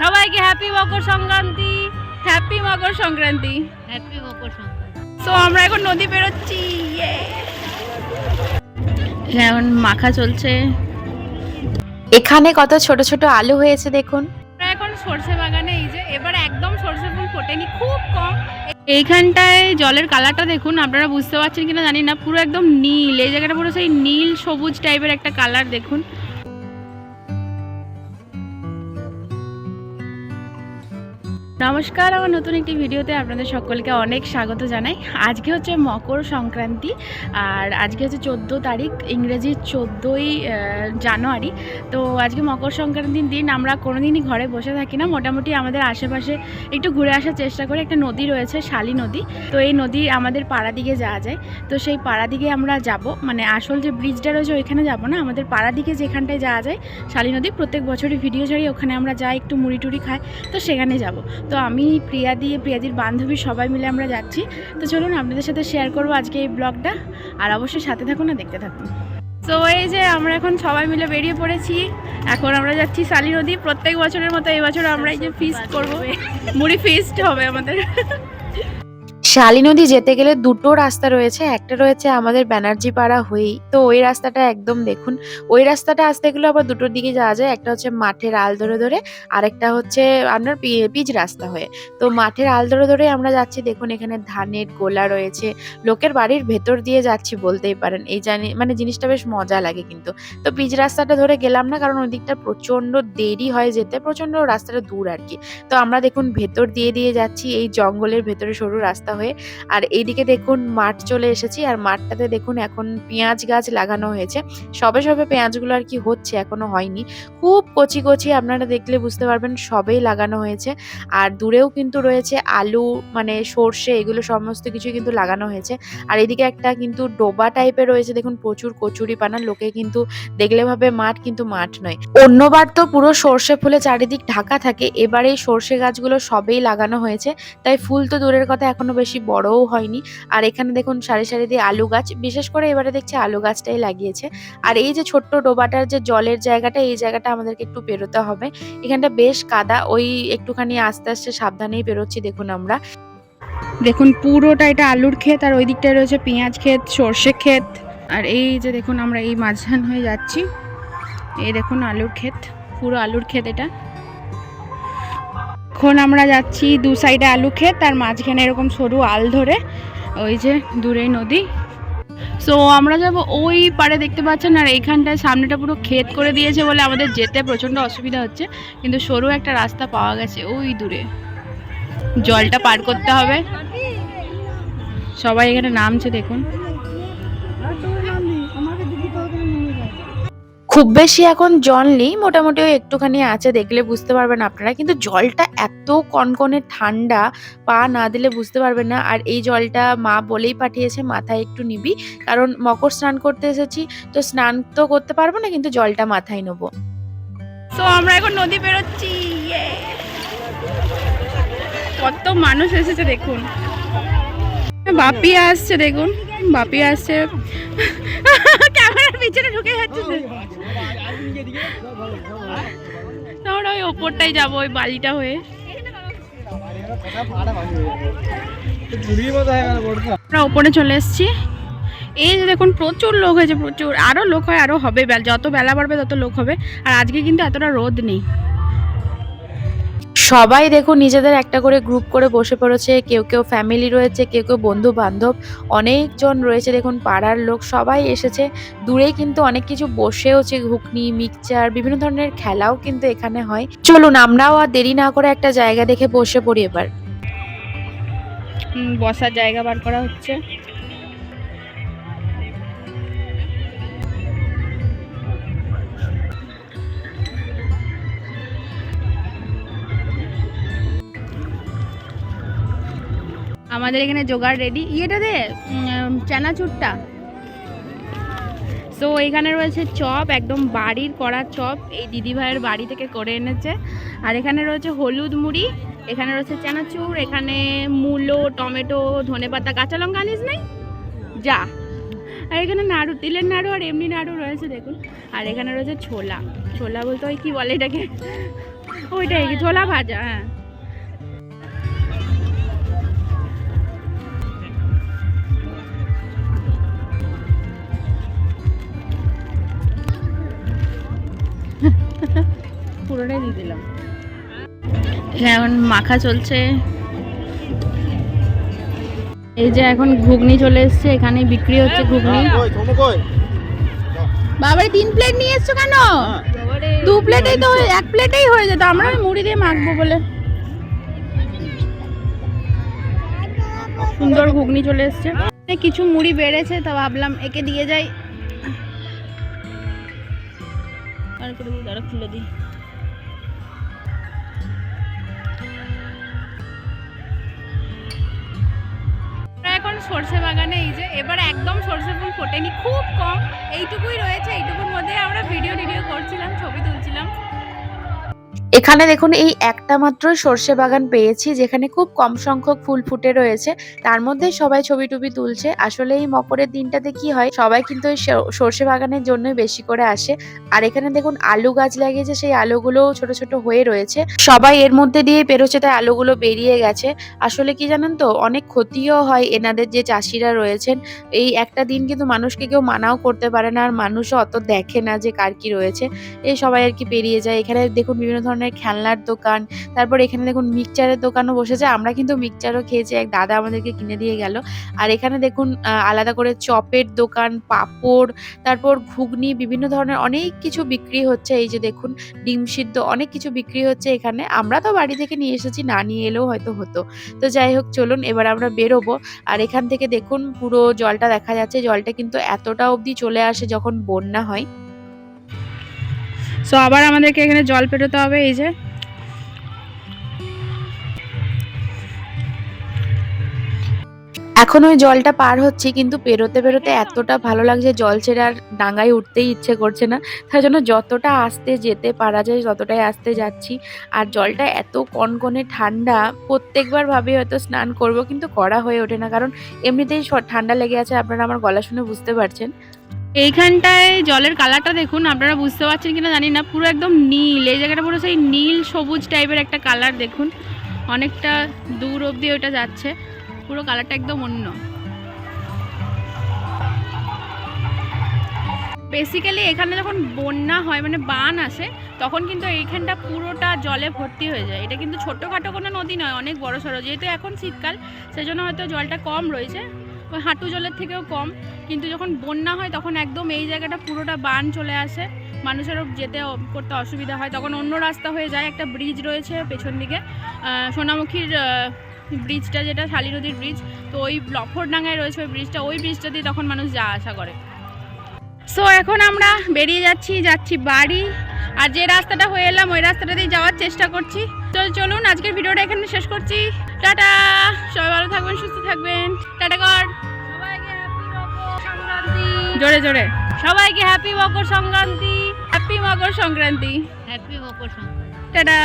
সবাইকে happy Makar Sankranti happy Makar Sankranti. Happy Makar Sankranti. তো আমরা এখন নদী বেরোচ্ছি ইয়ে। এখন মাখা চলছে। এখানে কত ছোট ছোট আলু হয়েছে দেখুন। এখন সর্ষে বাগানে এই যে এবার একদম সর্ষে ফুল ফোটেনি খুব কম। এইখানটায় জলের কালারটা দেখুন আপনারা বুঝতে পারছেন কিনা জানি না পুরো একদম নীল এই জায়গাটা পুরো সেই নীল সবুজ টাইপের একটা কালার দেখুন। নমস্কার, আমার নতুন একটি ভিডিওতে আপনাদের সকলকে অনেক স্বাগত জানাই। আজকে হচ্ছে মকর সংক্রান্তি, আর আজকে হচ্ছে চোদ্দ তারিখ, ইংরেজি চোদ্দোই জানুয়ারি। তো আজকে মকর সংক্রান্তির দিন, আমরা কোনোদিনই ঘরে বসে থাকি না। মোটামুটি আমাদের আশেপাশে একটু ঘুরে আসার চেষ্টা করে একটা নদী রয়েছে, শালী নদী। তো এই নদী আমাদের পাড়া দিকে যাওয়া যায়। তো সেই পাড়া দিকে আমরা যাব। মানে আসল যে ব্রিজটা রয়েছে, ওইখানে যাব না। আমাদের পাড়া দিকে যেখানটায় যাওয়া যায়, শালী নদী, প্রত্যেক বছরই ভিডিও ছাড়ি ওখানে আমরা যাই, একটু মুড়ি টুড়ি খাই, তো সেখানে যাব। তো আমি, প্রিয়া দিয়ে প্রিয়াদির বান্ধবী সবাই মিলে আমরা যাচ্ছি। তো চলুন আপনাদের সাথে শেয়ার করব আজকে এই ব্লগটা আর অবশ্যই সাথে থাকুন না দেখতে থাকুন। তো এই যে আমরা এখন সবাই মিলে বেরিয়ে পড়েছি। এখন আমরা যাচ্ছি সালি নদী প্রত্যেক বছরের মতো এবছর বছর আমরা এই যে ফিস্ট করব। মুড়ি ফিস্ট হবে আমাদের। শালী নদী যেতে গেলে দুটো রাস্তা রয়েছে। একটা রয়েছে আমাদের ব্যানার্জি পাড়া হয়েই। তো ওই রাস্তাটা একদম দেখুন, ওই রাস্তাটা আসতে গেলে আবার দুটোর দিকে যাওয়া যায়। একটা হচ্ছে মাঠের আল ধরে ধরে, আরেকটা হচ্ছে আপনার পিচ রাস্তা হয়ে। তো মাঠের আল ধরে ধরে আমরা যাচ্ছি, দেখুন এখানে ধানের গোলা রয়েছে। লোকের বাড়ির ভেতর দিয়ে যাচ্ছি বলতেই পারেন। এই জানি মানে জিনিসটা বেশ মজা লাগে কিন্তু। তো পিচ রাস্তাটা ধরে গেলাম না, কারণ ওই দিকটা প্রচণ্ড দেরি হয় যেতে প্রচণ্ড রাস্তাটা দূর আর কি। তো আমরা দেখুন ভেতর দিয়ে দিয়ে যাচ্ছি। এই জঙ্গলের ভেতরে সরু রাস্তা হয়ে আর এইদিকে দেখুন মাঠ চলে এসেছি। আর মাঠটাতে দেখুন এখন পেঁয়াজ গাছ লাগানো হয়েছে। সবে সবে পেঁয়াজগুলো আর কি হচ্ছে, এখনও হয়নি। খুব কচি কচি আপনারা দেখলে বুঝতে পারবেন সবেই লাগানো হয়েছে। আর দূরেও কিন্তু রয়েছে আলু মানে সর্ষে এগুলো সমস্ত কিছু কিন্তু লাগানো হয়েছে। আর এদিকে একটা কিন্তু ডোবা টাইপের রয়েছে। দেখুন প্রচুর কচুরি পানা, লোকে কিন্তু দেখলে ভাবে মাঠ কিন্তু মাঠ নয়। অন্যবার তো পুরো সর্ষে ফুলে চারিদিক ঢাকা থাকে। এবারে সর্ষে গাছগুলো সবেই লাগানো হয়েছে। তাই ফুল তো দূরের কথা এখনও বেশি বড়ও হয়নি। আর এখানে দেখুন সারি সারি দিয়ে আলু গাছ, বিশেষ করে এবারে দেখছি আলু গাছটাই লাগিয়েছে। আর এই যে ছোট্ট ডোবাটার যে জলের জায়গাটা, এই জায়গাটা আমাদেরকে একটু পেরোতে হবে। এখানটা বেশ কাদা, ওই একটুখানি আস্তে আস্তে সাবধানেই পেরোচ্ছি দেখুন আমরা। দেখুন পুরোটা এটা আলুর ক্ষেত, আর ওই দিকটায় রয়েছে পেঁয়াজ ক্ষেত, সর্ষে ক্ষেত। আর এই যে দেখুন আমরা এই মাঝখান হয়ে যাচ্ছি। এই দেখুন আলুর ক্ষেত, পুরো আলুর ক্ষেত এটা। এখন আমরা যাচ্ছি দু সাইডে আলু ক্ষেত, তার মাঝখানে এরকম সরু আল ধরে, ওই যে দূরে নদী। সো আমরা যাব ওই পারে দেখতে পাচ্ছেন, আর এইখানটায় সামনেটা পুরো ক্ষেত করে দিয়েছে বলে আমাদের যেতে প্রচণ্ড অসুবিধা হচ্ছে, কিন্তু সরু একটা রাস্তা পাওয়া গেছে ওই দূরে। জলটা পার করতে হবে। সবাই এখানে নামছে দেখুন। খুব বেশি এখন জল নেই, মোটামুটি ওই একটুখানি আছে, দেখলে বুঝতে পারবেন আপনারা। কিন্তু জলটা এত কনকনে ঠান্ডা, পা না দিলে বুঝতে পারবেন না। আর এই জলটা মা বলেই পাঠিয়েছে, মাথায় একটু নিবি। কারণ মকর স্নান করতে এসেছি, তো স্নান তো করতে পারব না, কিন্তু জলটা মাথায় নেব। তো আমরা এখন নদী বেরোচ্ছি ইয়ে। কত মানুষ এসেছে দেখুন। বাপি আসছে, দেখুন। বাপি আসছে। ক্যামেরার পিছনে ঢুকে যাচ্ছে। আমরা ওই ওপরটাই যাব, ওই বালিটা হয়ে। আমরা ওপরে চলে এসেছি। এই যে দেখুন, প্রচুর লোক হয়েছে, প্রচুর। আরও লোক হয় আরও হবে। যত বেলা বাড়বে, তত লোক হবে। আর আজকে কিন্তু এতটা রোদ নেই। সবাই দেখুন নিজেদের একটা করে গ্রুপ করে বসে পড়েছে, কেউ কেউ ফ্যামিলি রয়েছে, কেউ কেউ বন্ধু বান্ধব অনেকজন রয়েছে দেখুন পাড়ার লোক, সবাই এসেছে। দূরেই কিন্তু অনেক কিছু বসেওছে, ঘুগনি মিক্সচার বিভিন্ন ধরনের খেলাও কিন্তু এখানে হয়। চলুন আমরাও আর দেরি না করে একটা জায়গা দেখে বসে পড়ি এবার। বসার জায়গা বার করা হচ্ছে। আমাদের এখানে জোগাড় রেডি ইয়েটা দে চানাচুরটা। তো এখানে রয়েছে চপ, একদম বাড়ির করা চপ। এই দিদিভাইয়ের বাড়ি থেকে করে এনেছে। আর এখানে রয়েছে হলুদ মুড়ি, এখানে রয়েছে চানাচুর, এখানে মূলো, টমেটো, ধনেপাতা, কাঁচা লঙ্কা আনিস নাই? যা। আর এখানে নাড়ু, তিলের নাড়ু আর এমনি নাড়ু রয়েছে, দেখুন। আর এখানে রয়েছে ছোলা। ছোলা বলতে ওই কী বলে এটাকে? ওইটাই, ছোলা ভাজা হ্যাঁ। দিলাম। এখানে এখন মাখা চলছে। এই যে এখন ঘুগনি চলে এসছে এখানে বিক্রি হচ্ছে ঘুগনি। কই থমো কই? বাবারে তিন প্লেট নিয়ে এসছো কেন? দু প্লেটেই তো এক প্লেটেই হয়ে যেত আমরা মুড়ি দিয়ে মাখবো বলে। সুন্দর ঘুগনি চলে এসছে। কিছু মুড়ি বেড়েছে তো ভাবলাম একে দিয়ে যাই। আর করে খুলে দিই। এখন সর্ষে বাগানে এই যে এবার একদম সর্ষে ফুল ফোটেনি, খুব কম। এইটুকুই রয়েছে, এইটুকুর মধ্যে আমরা ভিডিও টিডিও করছিলাম, ছবি তুলছিলাম। এখানে দেখুন, এই একটা মাত্র সর্ষে বাগান পেয়েছি, যেখানে খুব কম সংখ্যক ফুল ফুটে রয়েছে। তার মধ্যে সবাই ছবি টবি তুলছে। আসলে এই মকরের দিনটাতে কি হয়, সবাই কিন্তু স- সর্ষে বাগানের জন্যই বেশি করে আসে। আর এখানে দেখুন, আলু গাছ লাগিয়েছে, সেই আলুগুলো ছোট ছোট হয়ে রয়েছে। সবাই এর মধ্যে দিয়ে পেরোচ্ছে, তাই আলুগুলো বেরিয়ে গেছে। আসলে কি জানেন তো, অনেক ক্ষতিও হয় এনাদের যে চাষিরা রয়েছেন। এই একটা দিন কিন্তু মানুষকে কেউ মানাও করতে পারে না, আর মানুষও অত দেখে না যে কার কি রয়েছে। এই সবাই আর কি পেরিয়ে যায়। এখানে দেখুন, বিভিন্ন ধরনের খেলনার দোকান, তারপর এখানে দেখুন মিক্সচারের দোকানও বসেছে। আমরা কিন্তু মিক্সচারও খেয়েছি, এক দাদা আমাদেরকে কিনে দিয়ে গেল। আর এখানে দেখুন আলাদা করে চপের দোকান, পাপড়, তারপর ঘুগনি, বিভিন্ন ধরনের অনেক কিছু বিক্রি হচ্ছে। এই যে দেখুন, ডিম সিদ্ধ অনেক কিছু বিক্রি হচ্ছে এখানে। আমরা তো বাড়ি থেকে নিয়ে এসেছি, না নিয়ে এলেও হয়তো হতো। তো যাই হোক, চলুন, এবার আমরা বেরোবো। আর এখান থেকে দেখুন, পুরো জলটা দেখা যাচ্ছে। জলটা কিন্তু এতটা অবধি চলে আসে যখন বন্যা হয়। সো আবার আমাদেরকে এখানে জল পেরোতে হবে, এই যে। এখন ওই জলটা পার হচ্ছে, কিন্তু পেরোতে পেরোতে এতটা ভালো লাগছে, জল ছেড়ে আর ডাঙায় উঠতেই ইচ্ছে করছে না। তাই জন্য যতটা আস্তে যেতে পারা যায়, ততটাই আস্তে যাচ্ছি। আর জলটা এত কনকনে ঠান্ডা, প্রত্যেকবার ভাবে হয়তো স্নান করব, কিন্তু করা হয়ে ওঠে না। কারণ এমনিতেই ঠান্ডা লেগে আছে, আপনারা আমার গলা শুনে বুঝতে পারছেন। এইখানটায় জলের কালারটা দেখুন, আপনারা বুঝতে পারছেন কিনা জানি না, পুরো একদম নীল, এই জায়গাটা পুরো সেই নীল সবুজ টাইপের একটা কালার দেখুন, অনেকটা দূর অবধি ওটা যাচ্ছে, পুরো কালারটা একদম অন্য। বেসিক্যালি এখানে যখন বন্যা হয় মানে বান আসে, তখন কিন্তু এইখানটা পুরোটা জলে ভর্তি হয়ে যায়। এটা কিন্তু ছোটোখাটো কোনো নদী নয়, অনেক বড় সড়ো যেহেতু এখন শীতকাল, সেজন্য হয়তো জলটা কম রয়েছে ওই হাঁটু জলের থেকেও কম। কিন্তু যখন বন্যা হয় তখন একদম এই জায়গাটা পুরোটা বান চলে আসে। মানুষেরও যেতে করতে অসুবিধা হয়। তখন অন্য রাস্তা হয়ে যায়। একটা ব্রিজ রয়েছে পেছন দিকে। সোনামুখীর ব্রিজটা যেটা, শালী নদীর ব্রিজ তো ওই লফরডাঙ্গায় রয়েছে ওই ব্রিজটা ওই ব্রিজটা দিয়ে তখন মানুষ যা আসা করে। সো এখন আমরা বেরিয়ে যাচ্ছি যাচ্ছি বাড়ি। আর যে রাস্তাটা হয়ে এলাম, ওই রাস্তাটা দিয়ে যাওয়ার চেষ্টা করছি। তো চলুন, আজকের ভিডিওটা এখানে শেষ করছি। টাটা! সবাই ভালো থাকবেন, সুস্থ থাকবেন। টাটা জোরে জোরে। সবাইকে happy Makar Sankranti. Happy Makar Sankranti. Happy Makar Sankranti. Tata